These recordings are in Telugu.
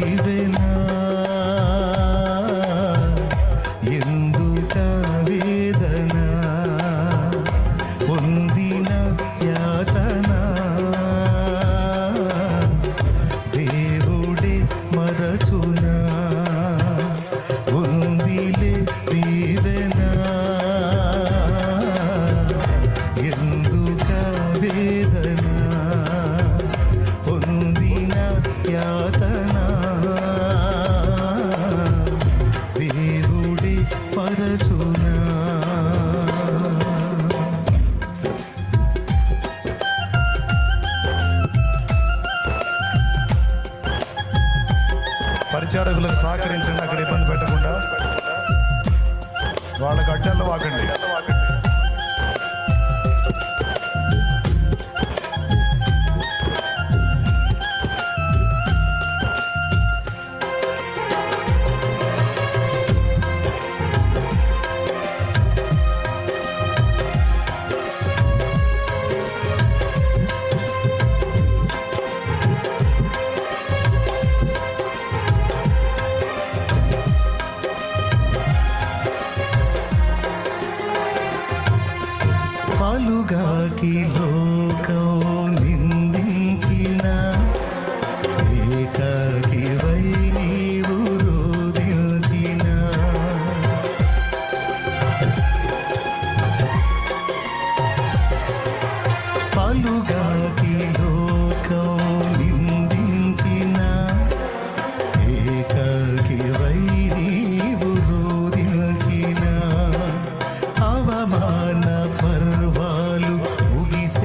దీవెనా పరిచారకులకు సహకరించండి అక్కడ ఇబ్బంది పెట్టకుండా. వాళ్ళకి అడ్డల్లో వాకండి. గాకి లోకం నిందించిన ఏకాకి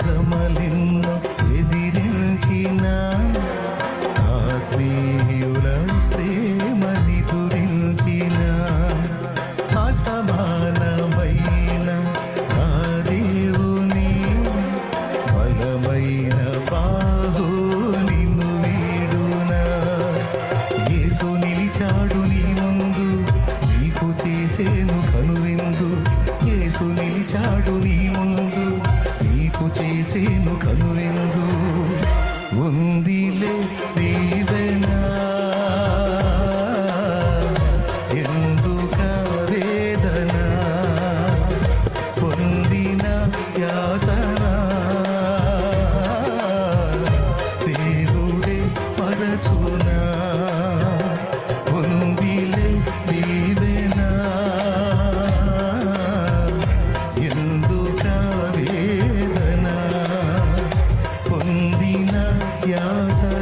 శ్రమలెన్నో ఎదిరించిన ఆత్మీయుల ప్రేమ నిదురించిన అసమానమైన ఆ దేవుని బలమైన బాహు నిన్ను వీడునా? యేసు నిలిచాడు నీ ముందు నీకు చేసేను కనువిందు. యేసు నిలిచాడు నీ ముందు చేసేను కనువిందు ఉంది Father.